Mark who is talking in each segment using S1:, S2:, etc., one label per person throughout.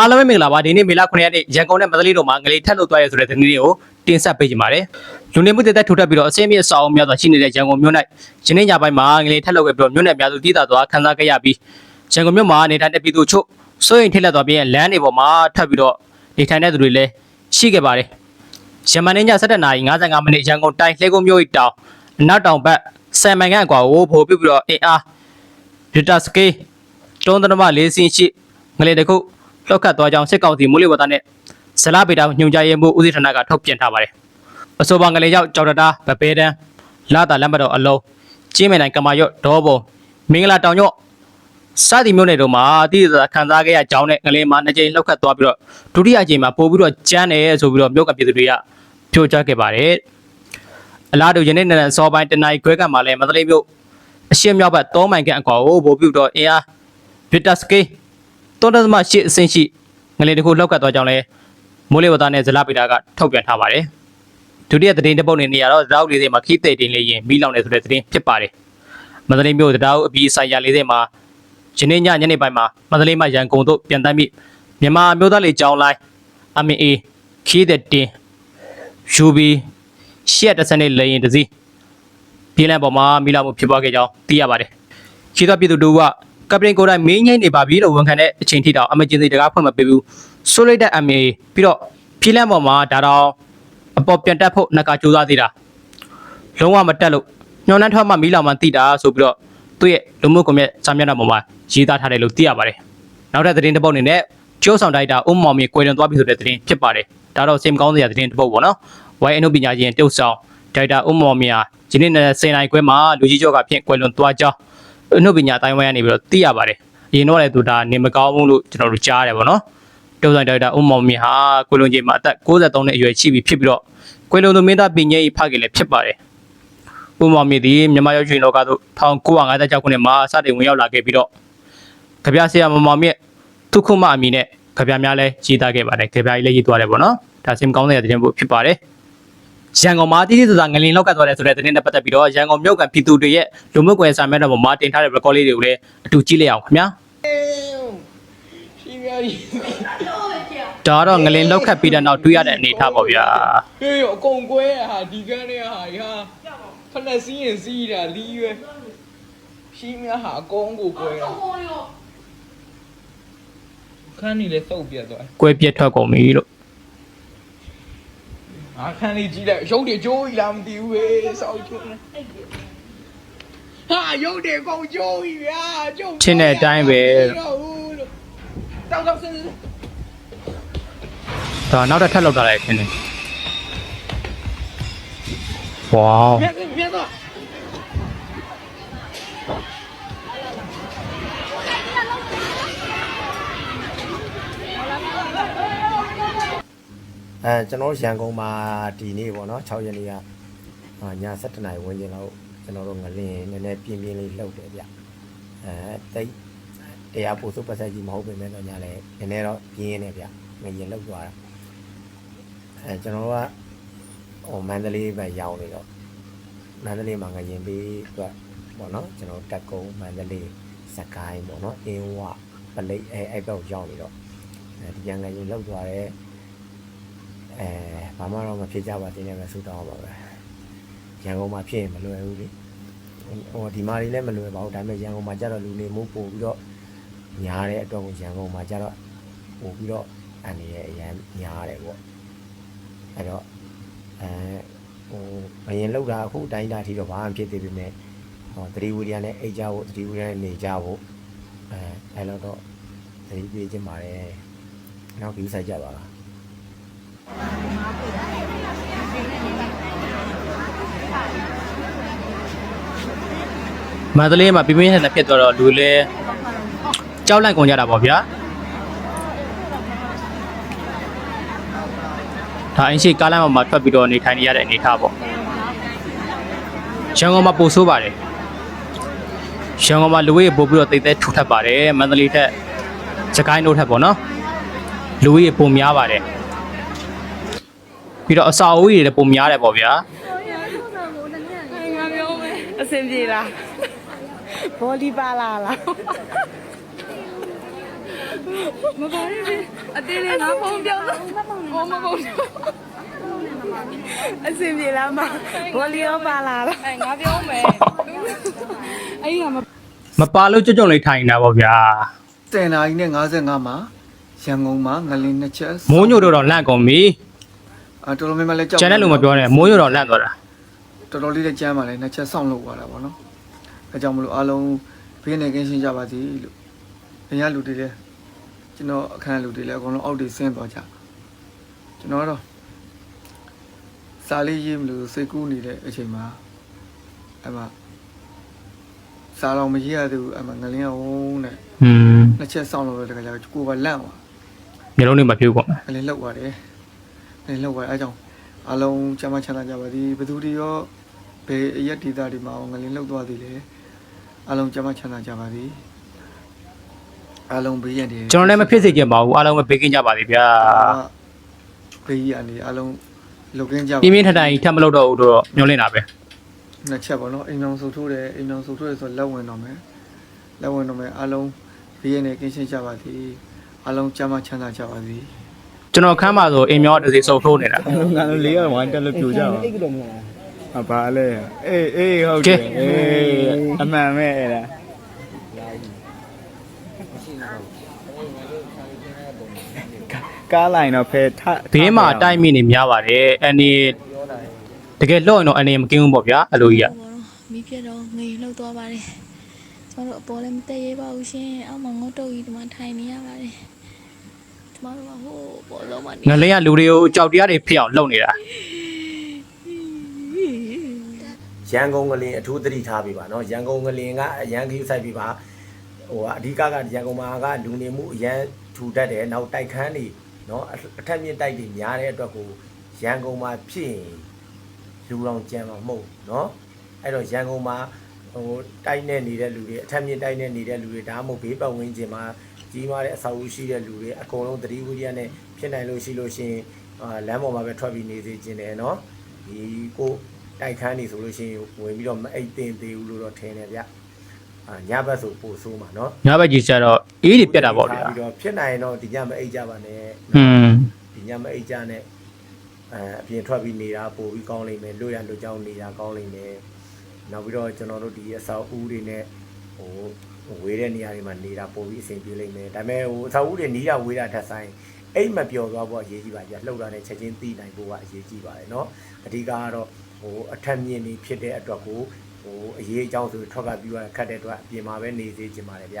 S1: အားလုံးပဲမင်္ဂလာပါဒီနေ့မေလ9ရက်နေ့ရန်ကုန်နဲ့မန္တလေးတို့မှာငလေးထက်လို့သွားရဲဆိုတဲ့သတင်းလေးကိုတင်ဆက်ပေးကြပါမယ်လူနေမှုတသက်ထူထပ်ပြီးတော့အစင်းမြင့်အစာအုံများစွာရှိနေတဲ့ရန်ကုန်မြို့၌ယနေ့ညပိုင်းမှာငလေးထက်လို့ပဲပြီးတော့မြို့နယ်အများစုတည်တာသွားခန်းစားခဲ့ရပြီးရန်ကုန်မြို့မှာနေထိုင်တဲ့ပြည်သူချို့စိုးရင်ထိတ်လက်သွားပြီးလမ်းတွေပေါ်မှာထပ်ပြီးတော့နေထိုင်တဲ့သူတွေလည်းရှိခဲ့ပါတယ်ရမန်နေ့ည7:55မိနစ်ရန်ကုန်တိုင်းလှဲကုန်းမြို့၏တောင်အနောက်တောင်ဘက်ဆယ်မိုင်ခန့်အကွာကိုပို့ပြပြီးတော့အင်အားဗီတာစကေးတုံးသနမလေးစင်းရှိငလေတခု လောက်ခတ်သွားကြောင်းစစ်ကောင်စီမူလဝတ္တနဲ့ဇလာပေတာညွှန်ကြားရေးမှူးဦးစီးဌာနကထုတ်ပြန်ထားပါတယ်။အဆိုပါငလေရောက်ကြောက်တတာဗပေတန်းလာတာလမ်းမတော်အလုံးကျင်းမနိုင်ကမာရော့ဒေါ်ဘုံမင်္ဂလာတောင်ညော့စသည်မျိုးနယ်တို့မှာအတိအကျခံစားခဲ့ရကြောင်းနဲ့ငလေမှာနှစ်ကြိမ်လောက်ခတ်သွားပြီးတော့ဒုတိယအကြိမ်မှာပို့ပြီးတော့ကျန်းတယ်ဆိုပြီးတော့မြို့ကပြည်သူတွေကပြောကြားခဲ့ပါတယ်။အလားတူယနေ့နေ့စောပိုင်းတနင်္လာခွဲကမှလည်းမန္တလေးမြို့အရှင်းမြောက်ဘက်3မိုင်ခန့်အကွာကိုပို့ပြုတော့အင်အားဗစ်တာစကေ 3.8အဆင့်ရှိငလေတခုလောက်ကတ်သွားကြောင်းလဲမိုးလေဝသနဲ့ဇလပေတာကထုတ်ပြန်ထားပါတယ်ဒုတိယသတင်းတစ်ပုတ်နေနေရတော့တောက်လေးတွေမှာခီးသိတင်လေးရင်မီးလောင်နေဆိုတဲ့သတင်းဖြစ်ပါတယ်မန္တလေးမြို့တောက်အပြီးဆိုင်ရာလေးတွေမှာယနေ့ညညနေပိုင်းမှာမန္တလေးမှာရန်ကုန်တို့ပြန်တမ်းပြီးမြန်မာမျိုးသားလေးကြောင်းလိုင်းအမင်အေခီးတဲ့တင်ယူဘီရှက်တဆန်နဲ့လေရင်တစည်းပြည်လန်ပေါ်မှာမိလာမှုဖြစ်ပွားခဲ့ကြောင်းသိရပါတယ်။ခြေတော်ပြည်သူတို့က ကပရင်ကိုယ်တိုင်မင်းငိမ့်နေပါပြီလို့ဝန်ခံတဲ့အချိန်ထိတောင်အမဂျင်စီတကားဖွင့်မပေးဘူး။ဆိုလိုက်တဲ့ MA ပြီးတော့ပြည်လန်ပေါ်မှာဒါတော့အပေါ်ပြန်တက်ဖို့နှကကြိုးစားသေးတာ။လုံးဝမတက်လို့ညှော်နှမ်းထောက်မှမိလာမှတိတာဆိုပြီးတော့သူ့ရဲ့လူမှုကွန်ရက်စာမျက်နှာပေါ်မှာရေးသားထားတယ်လို့သိရပါတယ်။နောက်ထပ်သတင်းတစ်ပုဒ်အနေနဲ့ကျိုးဆောင်တိုက်တာအုံမောင်မြေကွယ်လွန်သွားပြီဆိုတဲ့သတင်းဖြစ်ပါတယ်။ဒါတော့စင်မကောင်းစရာသတင်းတစ်ပုဒ်ပေါ့နော်။ YN ပညာရှင်တုတ်ဆောင်ဒါတာအုံမောင်မြေဟာဒီနေ့နဲ့စင်နိုင်ခွဲမှာလူကြီးကျော်ကဖြင့်ကွယ်လွန်သွားကြောင်း အနုပညာတိုင်းဝိုင်းကနေပြီးတော့သိရပါတယ်။အရင်တော့လည်းသူဒါနေမကောင်းဘူးလို့ကျွန်တော်တို့ကြားရတယ်ပေါ့နော်။တုတ်ဆောင်ဒါတာအုံမောင်မြေဟာကွယ်လွန်ချိန်မှာအသက်63နှစ်အရွယ်ရှိပြီဖြစ်ပြီးတော့ကွယ်လွန်သူမင်းသားပင်ကြီးဖခင်လည်းဖြစ်ပါတယ်။ဥမောင်မြေသည်မြန်မာရောက်ရှင်လောကသို့1956ခုနှစ်မှာစတင်ဝင်ရောက်လာခဲ့ပြီးတော့ကြပြဆရာမမောင်မြင့်ဒုက္ခမအမည်နဲ့ကြပြများလဲရေးသားခဲ့ပါတယ်။ကြပြကြီးလည်းရေးသွားတယ်ပေါ့နော်။ဒါစင်ကောင်းတဲ့တဲ့ဖို့ဖြစ်ပါတယ်။ ရန်ကုန်မှာတိတိကျကျငလင်လောက်ကတ်သွားတယ်ဆိုတဲ့သတင်းနဲ့ပတ်သက်ပြီးတော့ရန်ကုန်မြို့ကပြည်သူတွေရဲ့လူမှုကွယ်စာမျက်နှာပေါ်မှာတင်ထားတဲ့ record လေးတွေကိုလည်းအတူကြည့်လိုက်အောင်ခင်ဗျာ
S2: ရှိများကြီး
S1: ဒါကတော့ငလင်လောက်ခတ်ပြီးတဲ့နောက်တွေ့ရတဲ့အနေအထားပေါ့ဗျာ
S2: ဟေးအကုန်ကွဲရဟာဒီကန်းတွေကဟာဒီဟာဖက်လက်စီးရင်စီးတာလီးရွယ်ရှိများဟာအကုန်ကိုကွဲတာခန်းနေလဲသုတ်ပြတ်သွား
S1: ကွဲပြက်ထွက်ကုန်ပြီလို့
S2: ငါခန်းလေးကြီးလိုက်ရုပ်တွေကျိုးကြီးလားမသိဘူးပဲစောက်ကျိုးနေဟာရုပ်တွေအကုန်ကျိုးကြီးဗျာကျုပ်
S1: ချင်းတဲ့အတိုင်းပဲ
S2: တောက်တောက်စင်းစင်း
S1: ဒါနောက်တစ်ထပ်လောက်တာလည်းခင်တယ်ဝေါ
S2: မြတ်မြတ်တော့
S3: အဲကျွန်တော်ရန်ကုန်မှာဒီနေ့ပေါ့နော်6ရက်နေ့ကအာည7:00နာရီဝန်းကျင်လောက်ကျွန်တော်တို့ငလင်းနည်းနည်းပြင်းပြင်းလေးလှုပ်တယ်ဗျအဲတိတ်တရားပို့စုပတ်ဆက်ကြီးမဟုတ်ပေမဲ့တော့ညလည်းနည်းနည်းတော့ပြင်းနေဗျငရင်လှုပ်သွားတာအဲကျွန်တော်တို့ကဟိုမန္တလေးပဲရောက်နေတော့မန္တလေးမှာငရင်ပေးအတွက်ပေါ့နော်ကျွန်တော်တက်ကုန်းမန္တလေးစကိုင်းပေါ့နော်အင်းဝပလိတ်အဲအဲ့ဘက်ရောက်နေတော့အဲဒီရန်ငရင်လှုပ်သွားတယ် အဲဘာမှတော့မဖြစ်ကြပါသေးနဲ့ပဲဆူတောင်းပါပဲရန်ကုန်မှာဖြစ်ရင်မလွယ်ဘူးလေဟိုဒီမှာတွေလည်းမလွယ်ပါဘူးဒါပေမဲ့ရန်ကုန်မှာကျတော့လူနေမှုပို့ပြီးတော့ညားတဲ့အတွက်ကိုရန်ကုန်မှာကျတော့ပို့ပြီးတော့အန်ရအရန်ညားတယ်ပေါ့အဲ့တော့အဲဟိုအရင်လောက်တာအခုအတိုင်းတာအထိတော့ဘာမှဖြစ်သေးပေမဲ့ဟောသတိဝိရိယနဲ့အိတ်ကြဖို့သတိဝိရိယနဲ့နေကြဖို့အဲအဲ့တော့တော့သတိပေးခြင်းပါတယ်နောက်ပြီးဆိုင်ကြပါလား
S1: မန္တလေးမှာပြင်းပြင်းထန်ထန်ဖြစ်သွားတော့လူလည်းကြောက်လန့်ကုန်ကြတာပေါ့ဗျာဒါအင်းရှိကားလမ်းပေါ်မှာထွက်ပြီးတော့နေထိုင်နေရတဲ့အနေအထားပေါ့ရန်ကုန်မှာပို့ဆိုးပါတယ်ရန်ကုန်မှာလူကြီးပို့ပြီးတော့တိတ်သက်ထူထပ်ပါတယ်မန္တလေးထက်စကိုင်းတို့ထက်ပေါ့နော်လူကြီးပုံများပါတယ် ပြီးတော့အစာအိုးကြီးတွေလည်းပုံများတယ်ပေါ့ဗျာ
S4: ငါပြောမယ်အဆင်ပြေလားဘောလီပါလာလားမပါနဲ့အတင်းလေးငါဖုန်းပြောတော့ဘောမပုံအစင်ပြေလားမဘောလီရောပါလာလားအဲငါပြောမယ်အဲ့ဒီကမ
S1: မပါလို့ကြွကြွလေးထိုင်နေတာပေါ့ဗျာ
S2: 10နာရီနဲ့55မှာရန်ကုန်မှာငလင်းနှစ်ချက်
S1: မိုးညိုတော့တော့လန့်ကုန်ပြီ
S2: အာတော်တော်များများလဲကြောက်
S1: ကျန်တဲ့လူမပြောနဲ့မိုးညိုတော့လန့်သွားတာ
S2: တော်တော်လေးလည်းကြမ်းပါလေနှစ်ချက်စောင့်လုပ်သွားတာပေါ့နော်အဲကြောင့်မလို့အားလုံးဘေးနေကင်းရှင်းကြပါစေလို့အများလူတွေလည်းကျွန်တော်အခန်းလူတွေလည်းအကုန်လုံးအောက်တွေဆင်းသွားကြကျွန်တော်တော့စာလေးရေးမလို့စိတ်ကူးနေတဲ့အချိန်မှာအဲ့မှာစာတော်မရေးရသေးဘူးအဲ့မှာငလင်းကဝုန်းနဲ့
S1: ဟွန်း
S2: နှစ်ချက်စောင့်လုပ်တော့တခါကျကိုယ်ပါလန့်သွား
S1: မျိုးလုံးတွေမဖြူကုန်
S2: ငလင်းလောက်ပါတယ် ငလင်းလောက်ပါတယ်အဲကြောင့်အားလုံးချမ်းသာချမ်းသာကြပါသည်ဘယ်သူတွေရောဘယ်အရက်ဒေတာတွေမှာငလင်းလောက်သွားသေးလဲအားလုံးချမ်းသာချမ်းသာကြပါသည်အားလုံးဘေးရန်တွေ
S1: ကျွန်တော်လည်းမဖြစ်စေချင်ပါဘူးအားလုံးပဲဘေးကင်းကြပါစေဗျာ
S2: ဘေးရန်တွေအားလုံးလုတ်ကင်းကြပါ
S1: ပြင်းပြင်းထန်ထန်ကြီးထပ်မလုပ်တော့ဘူးတော့ညှို့လင့်တာပဲ
S2: နှစ်ချက်ပေါ့နော်အိမ်အောင်ဆုပ်ထိုးတယ်အိမ်အောင်ဆုပ်ထိုးတယ်ဆိုတော့လက်ဝင်တော့မယ်လက်ဝင်တော့မယ်အားလုံးဘေးရန်တွေကင်းရှင်းကြပါသည်အားလုံးချမ်းသာချမ်းသာကြပါသည်
S1: ကျွန်တော်ခမ်းပါဆိုအိမ်မျောတစ်စီစုပ်ထိုးနေတာ
S5: ငါတို့လေးရဝိုင်းတက်လို့ပြိုကြပါအပါလေအေးအေးဟုတ်တယ်အေးအမှန်ပဲအဲ့ဒါကားလိုက်တော့ဖယ်ထ
S1: ဘေးမှာတိုက်မိနေများပါတယ်အနေတကယ်လော့ရင်တော့အနေမကင်းဘူးပေါ့ဗျာအလိုကြီးอ่ะ
S6: ဘောတော့မီးပြတ်တော့ငေလှုပ်သွားပါတယ်ကျွန်တော်တို့အပေါ်လည်းမတက်ရဲပါဘူးရှင်အောက်မှာငုတ်တုတ်ကြီးဒီမှာထိုင်နေရပါတယ် မတို့ကဟိုပေါ်တော့မှနေ
S1: ငလေးကလူတွေကိုကြောက်တရားတွေဖြစ်အောင်လုပ်နေတာ
S3: ရန်ကုန်ကလင်အထူးသတိထားပေးပါနော်ရန်ကုန်ကလင်ကအရန်ခရီးဆိုင်ပေးပါဟိုအဓိကကရန်ကုန်မှာကလူနေမှုအရန်ထူတတ်တယ်နောက်တိုက်ခန်းတွေနော်အထက်မြင့်တိုက်တွေများတဲ့အတွက်ကိုရန်ကုန်မှာဖြစ်ရင်လူတော်ကြံမှာမဟုတ်နော်အဲ့တော့ရန်ကုန်မှာဟိုတိုက်နေနေတဲ့လူတွေအထက်မြင့်တိုက်နေနေတဲ့လူတွေဒါမှမဟုတ်ဘေးပတ်ဝန်းကျင်မှာ ကြီးမားတဲ့အဆောက်အဦရှိတဲ့လူတွေအကုန်လုံးသတိဝိရိယနဲ့ဖြစ်နိုင်လို့ရှိလို့ရှိရင်လမ်းပေါ်မှာပဲထွက်ပြီးနေစေခြင်းတယ်နော်ဒီကိုတိုက်ခန်းနေဆိုလို့ရှိရင်ဝင်ပြီးတော့မအိတ်တင်သေးဘူးလို့တော့ထင်တယ်ဗျအာညဘက်ဆိုပို့ဆိုးမှာနော်
S1: ညဘက်ကြီးကျတော့အေးတွေပြက်တာပေါ့ဗျာ
S3: ပြီးတော့ဖြစ်နိုင်ရင်တော့ဒီညမအိတ်ကြပါနဲ့
S1: อืม
S3: ဒီညမအိတ်ကြနဲ့အဲအပြင်ထွက်ပြီးနေတာပို့ပြီးကောင်းလိမ့်မယ်လို့ရလို့ကြောင်းနေတာကောင်းလိမ့်မယ်နောက်ပြီးတော့ကျွန်တော်တို့ဒီအဆောက်အဦတွေနဲ့ဟို ဝေးတဲ့နေရာတွေမှာနေတာပို့ပြီးအဆင်ပြေလိမ့်မယ်ဒါပေမဲ့ဟိုအဆောက်အဦတွေနီးတာဝေးတာထက်ဆိုင်အိတ်မပျော်သွားဖို့အရေးကြီးပါဗျလှုပ်တာနဲ့ချက်ချင်းသိနိုင်ဖို့ကအရေးကြီးပါတယ်เนาะအဓိကကတော့ဟိုအထက်မြင့်နေဖြစ်တဲ့အတွက်ကိုဟိုအရေးအကြောင်းဆိုထွက်ကပြီးရခတ်တဲ့အတွက်အပြင်မှာပဲနေစေချင်ပါတယ်ဗျ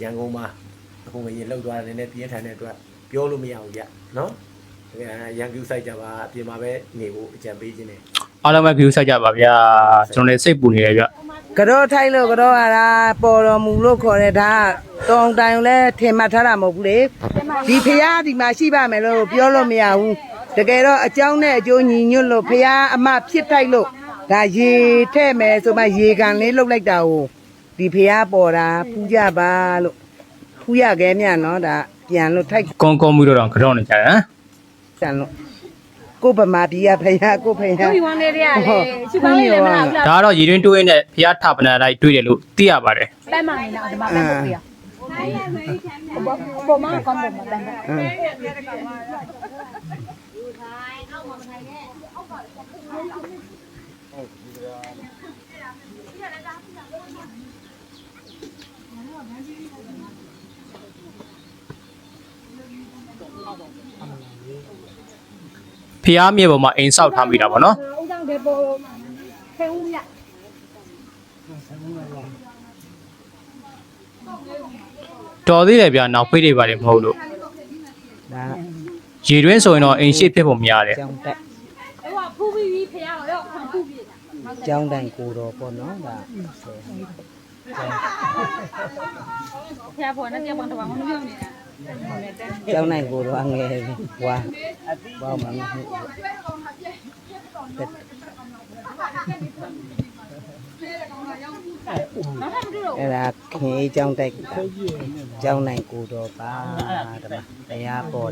S3: ရန်ကုန်မှာအခုငရင်လှုပ်သွားတဲ့နည်းနည်းပြင်းထန်တဲ့အတွက်ပြောလို့မရဘူးဗျเนาะအဲရန်ကူဆိုင်ကြပါအပြင်မှာပဲနေဖို့အကြံပေးခြင်းနဲ့
S1: အားလုံးပဲ view ဆက်ကြပါဗျာကျွန်တော်လည်းစိတ်ပူနေတယ်ဗျ
S7: ကတော့ထိုက်လို့ကတော့အရာပေါ်တော်မူလို့ခေါ်တဲ့ဒါတောင်တိုင်လည်းထင်မှတ်ထားတာမဟုတ်ဘူးလေဒီဖရာဒီမှာရှိပါမယ်လို့ပြောလို့မရဘူးတကယ်တော့အကြောင်းနဲ့အကျိုးညီညွတ်လို့ဖရာအမဖြစ်ထိုက်လို့ဒါရေထဲ့မယ်ဆိုမှရေကန်လေးလှုပ်လိုက်တာကိုဒီဖရာပေါ်တာပူကြပါလို့ဖူးရခဲမြနော်ဒါပြန်လို့ထိုက်
S1: ကောင်းကောင်းပြီးတော့ကတော့နေကြတယ်ဟမ်
S7: ဆန်လို့ ကိုဗမာပြည်ကဖះကိုဖះ
S4: ဒီဝန်လေးတွေကလေရှိပါလေမလား
S1: ဒါကတော့ရည်တွင်းတိုးရင်းနဲ့ဖျားထပနာတိုင်းတွေ့တယ်လို့သိရပါတယ်
S4: ပန်းမနေတော့ဒီမှာပန်းပုတ်ပြရပေါ်မှာကောင်းတယ်မှာပန်းပုတ်
S7: အင်း
S1: ဖျားမြေပေါ်မှာအိမ်ဆောက်ထားမိတာပေါ့နော်
S4: ဦးဆောင်တဲ့ပေါ်ခဲဦးမြ
S1: တော်သေးတယ်ဗျာနောက်ဖေးတွေပါတယ်မဟုတ်လို့
S7: ဒါ
S1: ရည်တွင်းဆိုရင်တော့အိမ်ရှိဖြစ်ဖို့များတယ်
S7: ကျောင်းတက်
S4: အဲ့ဟိုဖူးပြီးပြီးဖះတော့ခံဖူးပြီး
S7: ကျောင်းတိုင်ကိုတော်ပေါ့နော်ဒါ
S4: ဖះပေါ်နဲ့ပြပန်းတော့မပြောနေတာ
S7: ကျောင်းနိုင်ကိုတော့အငယ်လေးဝါဘောင်းမဟုတ်
S4: နောက်ထပ်မတွေ့တော့
S7: အဲ့ဒါခင်အေးကျောင်းတိုက်ကျောင်းနိုင်ကိုတော့ပါဓမ္မတရားပေါ်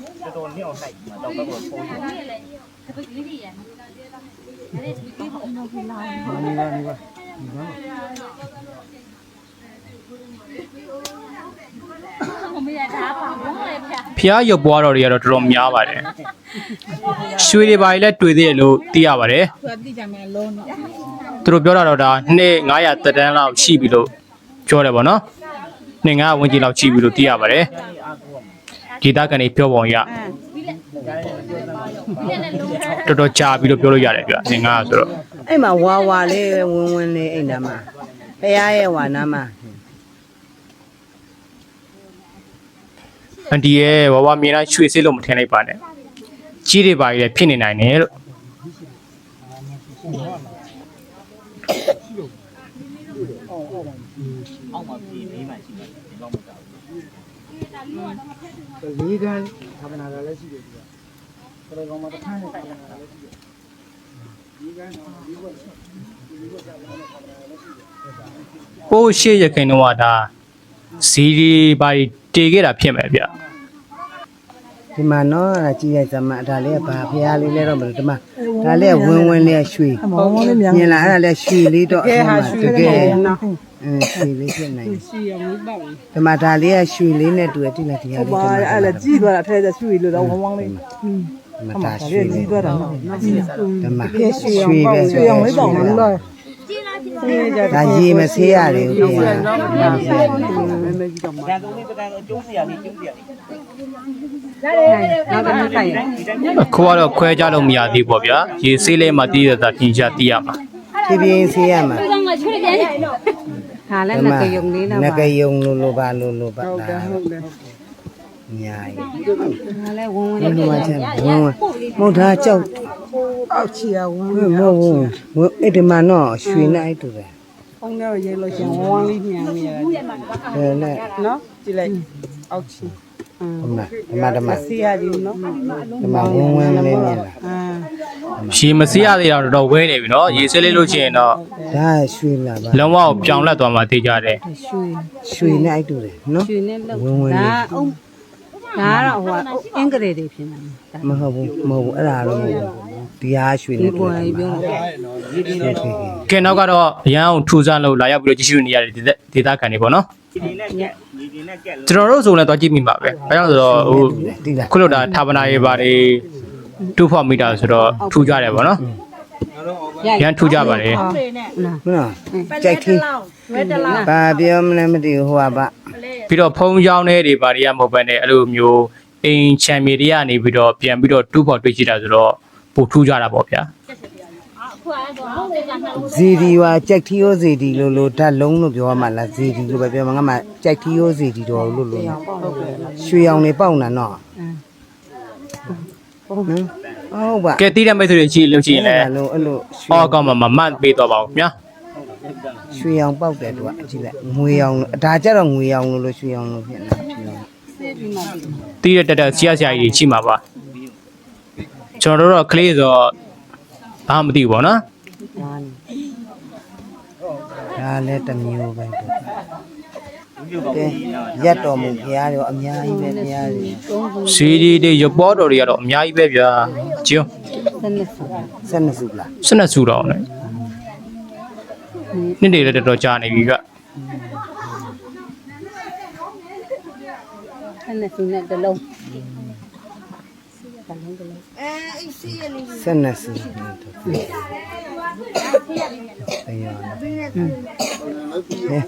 S7: တယ်ပေါ်တယ်နာမည်လာပြီး
S8: ရွာတဲ့နေရာလိုက်ပါငေါငေါမှာညောက်ဆက်နားလေးမလိုက်နဲ့လိုက်အောင်ညောက်အေးနော်ဒီဒီပြီးတယ်ဟိုတော်တော်နှစ်အောင်လိုက်မှာတော့ဘက်ကိုပုံရ
S1: ဖျားရုပ်ပွားတော်တွေကတော့တော်တော်များပါတယ်ရွှေတွေပါလည်းတွေ့သေးတယ်လို့သိရပါတယ်သူတို့ပြောတာတော့ဒါနှစ်900တက်တန်းလောက်ရှိပြီလို့ပြောတယ်ဗောနော်နှစ်900ဝန်းကျင်လောက်ရှိပြီလို့သိရပါတယ် ဒေတာကန်တွေပြောပုံရတော်တော်ကြာပြီလို့ပြောလို့ရတယ်ဗျနှစ်900ဆိုတော့
S7: အဲ့မှာဝါဝါလေးဝင်းဝင်းလေးအိမ်နာမှာဖះရဲ့ဝါနာမှာ
S1: အန်ဒီရဲ့ဝဝမြင်လိုက်ရွှေစစ်လို့မထင်လိုက်ပါနဲ့ကြီးတွေပါကြီးလည်းဖြစ်နေနိုင်တယ်လို့
S8: အောက်မှာပြေးလေးမှရှိတယ်ဒီလောက်မကောက်
S2: လေးကန်းဌာပနာကလည်းရှိတယ်ဒီကတော်တော်ကောင်းမှတစ်ခါနဲ့ဆိုင်ရတာလည်းရှိတယ်
S1: ပိုးရှေ့ရခင်တော့ကဒါဇီဒီပါကြီးတေခဲ့တာဖြစ်မယ်ဗျ
S7: ဒီမှာနော်အဲ့ဒါကြည့်ရိုက်စမ်းမဒါလေးကဘာဖះလေးလဲတော့မလို့ဒီမှာဒါလေးကဝင်းဝင်းလေးကရွှေမြင်လားအဲ့ဒါလေးရွှေလေးတော့အဲ့မှာတကယ်နော် အင်းရွှေလေးဖြစ်နိုင်ရွှေရမီးပေါ့ဒီမှာဒါလေးကရွှေလေးနဲ့တူတယ်တိလိုက်ဒီဟာလေးပါအဲ့ဒါကြည့်သွားတာထဲကျရွှေလို့တော့ဝင်းဝင်းလေးမတာရွှေလေးသွားတာနော်ဒီမှာရွှေရွှေပဲရွှေအောင်လေးတောင်းလို့ဒါရေမဆေးရတယ်ဦးပြန်
S8: တန်တုံးလေးတန်အကျုံးစရာလေးကျုံးစရာလေး
S1: အခုကတော့ခွဲကြလို့မရသေးပေါ့ဗျာရေဆေးလေးမှတည်ရတာပြင်ချသိရမှာ
S7: ဖြည်းဖြည်းဆေးရမှာ
S4: ဟာလဲ
S7: ဒီ
S4: င
S7: မှာ
S4: ကယုံလေးလား
S7: ငကယုံလို့လို့ပါလို့လို့ပါဒါဟုတ်တယ်ညာရီ
S4: ဟာလဲဝင်းဝင်း
S7: ဘယ်လိုမှချင်ဘုံမဟုတ်တာကြောက်အောက်ချီရဝန်းမဟုတ်ဘူးအဲ့ဒီမှာတော့ရွှေနဲ့အဲ့တူတယ်
S9: ဖုန်းထဲကိုရေးလို့ရှရင်ဝမ်းလေးညံနေရတယ်
S7: ဒါနဲ့
S9: နော်ကြည့်လိုက်အောက်ချီ
S7: ဒီမှာဒီမှာဒီမှာ
S9: စီရကြီးနော်
S7: ဒီမှာဝန်းဝန်းလေးမြင်လား
S9: အာ
S1: ရေမဆေးရသေးတော့တော်တော်ဝဲနေပြီနော်ရေဆေးလေးလို့ရှိရင်တော့
S7: ဒါရွှေလာပါ
S1: လုံးဝပြောင်းလဲသွားမှသိကြတယ်
S9: ရွှေ
S7: ရွှေနဲ့အဲ့တူတယ်နော်
S9: ရွှေနဲ့လောက်
S7: ဝင်းဝင်းလေး
S9: ဒါအုံးဒါကတော့ဟိုကအင်္ဂရေတွေဖြစ်နေတယ်
S7: မဟုတ်ဘူးမဟုတ်ဘူးအဲ့ဒါတော့မဟုတ်ဘူးဒီဟာရွှေ
S9: ဒီ
S7: နဲ့တူ
S9: ပေါ်
S7: တယ်
S9: ကြီးပြော
S1: ကဲနောက်ကတော့ရန်အောင်ထူဆန်းလို့လာရောက်ပြီးတော့ကြည့်ရှုနေရတဲ့ဒေသဒေသခံတွေပေါ့နော်
S8: ဒီဒီနဲ့ ကက်ဒီဒီနဲ့ကက်လို့
S1: ကျွန်တော်တို့ဆိုလည်းတော့ကြည့်မိပါပဲအဲကြောင့်ဆိုတော့ဟို
S7: ဒီလား
S1: ခုလိုတာဌာပနာရေးပါတယ်2မီတာဆိုတော့ထူကြတယ်ပေါ့နော်ရန်ထူကြပါတယ်
S7: နော်ကြိုက်သေးဘာပြောမလဲမသိဘူးဟိုကပါ
S1: ပြီးတော့ဖုံးကြောင်းတဲ့တွေဘာတွေကမဟုတ်ဘဲနဲ့အဲ့လိုမျိုးအိမ်ချန်မီတွေကနေပြီးတော့ပြန်ပြီးတော့2ဖို့တွေ့ကြည့်တာဆိုတော့ပိုထူကြတာပေါ့ဗျာ
S7: ဇီဒီဟာကြိုက်ထီယိုဇီဒီလို့လို့ဓာတ်လုံးလို့ပြောရမှာလားဇီဒီလို့ပဲပြောမှာငါမှကြိုက်ထီယိုဇီဒီတော့လို့လို့ရွှေရောင်နေပေါက်နေနော်ဟုတ်နော်ဟုတ်ပါ
S1: ကဲတီးတဲ့မိတ်ဆွေတွေကြည့်လို့ရှိရင်လည်း
S7: အဲ့လိုအဲ့လိုရွှေ
S1: အော်ကောင်းမှမမှန်ပေးတော့ပါဘူးဗျာ
S7: ရွှေရောင်ပေါက်တယ်သူကကြည့်လိုက်ငွေရောင်လို့ဒါကြတော့ငွေရောင်လို့လို့ရွှေရောင်လို့ဖြစ်နေတာဖြစ်နေ
S1: တီးတဲ့တက်တက်ဆရာဆရာကြီးကြီးမှာပါကျွန်တော်တို့တော့ကလေးဆိုတော့ ဘာမှမသိဘူးပေါ့နော်
S7: ဒါလည်းတစ်မျိုးပဲသူကဲရက်တော်မူဘုရားရောအများကြီးပဲဘုရားတွေ
S1: စီဒီတွေရပေါ်တော်တွေကတော့အများကြီးပဲဗျာကျုံ
S7: ဆက်နေစုလား
S1: စနက်စုတော်နဲ့နေ့တွေလည်းတော်တော်ကြာနေပြီဗျ
S9: အဲ့နဲ့စုနဲ့တလုံး
S7: ဆက်နေစုတရား